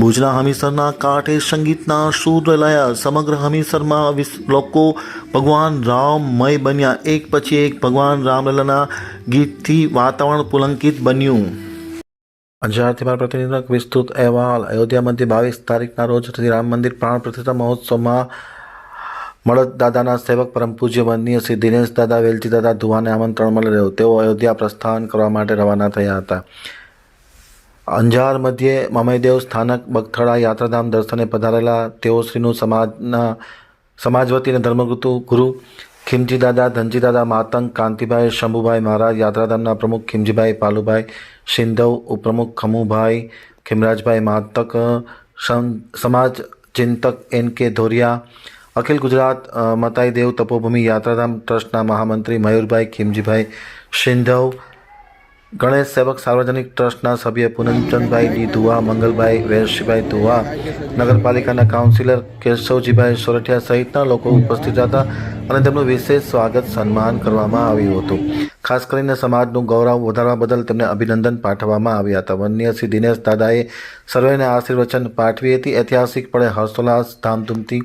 ભુજના હમીસરના કાંઠે સંગીતના સૂર લયા સમગ્ર હમીસરમાં લોકો ભગવાન રામમય બન્યા. એક પછી એક ભગવાન રામલલાના ગીતથી વાતાવરણ પુલંકિત બન્યું. અંજારથી મારા પ્રતિનિધિનો વિસ્તૃત અહેવાલ. અયોધ્યા મંદિર બાવીસ તારીખના રોજ રામ મંદિર પ્રાણ પ્રતિષ્ઠા મહોત્સવમાં મળદ દાદાના સેવક પરમ પૂજ્ય વંદનીય શ્રી દિનેશ દાદા, વેલજી દાદા ધુવાને આમંત્રણ મળી રહ્યું. તેઓ અયોધ્યા પ્રસ્થાન કરવા માટે રવાના થયા હતા. અંજાર મધ્યે મમયદેવ સ્થાનક બગથળા યાત્રાધામ દર્શને પધારેલા તેઓ શ્રીનું સમાજના સમાજવતી અને ધર્મગુરુ ગુરુ ખીમજીદાદા દાદા ધનજી દાદા માતંગ, કાંતિભાઈ, શંભુભાઈ મહારાજ, યાત્રાધામના પ્રમુખ ખીમજીભાઈ પાલુભાઈ સિંધવ ઉપપ્રમુખ ખમુભાઈ, ખીમરાજભાઈ માતક સમ- સમાજ ચિંતક એન કે ધોરિયા, અખિલ ગુજરાત મતાઈ દેવ તપોભૂમિ યાત્રાધામ ટ્રસ્ટના મહામંત્રી મયુરભાઈ ખીમજીભાઈ સિંધવ ગણેશ સેવક સાર્વજનિક ટ્રસ્ટના સભ્ય પૂનમચંદભાઈ ડી ધુવા, મંગલભાઈ વેરશીભાઈ ધુવા, નગરપાલિકાના કાઉન્સિલર કેશવજીભાઈ સોરઠિયા સહિતના લોકો ઉપસ્થિત હતા અને તેમનું વિશેષ સ્વાગત સન્માન કરવામાં આવ્યું હતું. ખાસ કરીને સમાજનું ગૌરવ વધારવા બદલ તેમને અભિનંદન પાઠવવામાં આવ્યા હતા. વન્ય શ્રી દિનેશ દાદાએ સર્વેને આશીર્વચન પાઠવી હતી. ઐતિહાસિક પળે હર્ષોલ્લાસ, ધામધૂમથી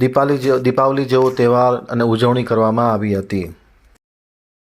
દીપાવલી દીપાવલી જેવો તહેવાર અને ઉજવણી કરવામાં આવી હતી.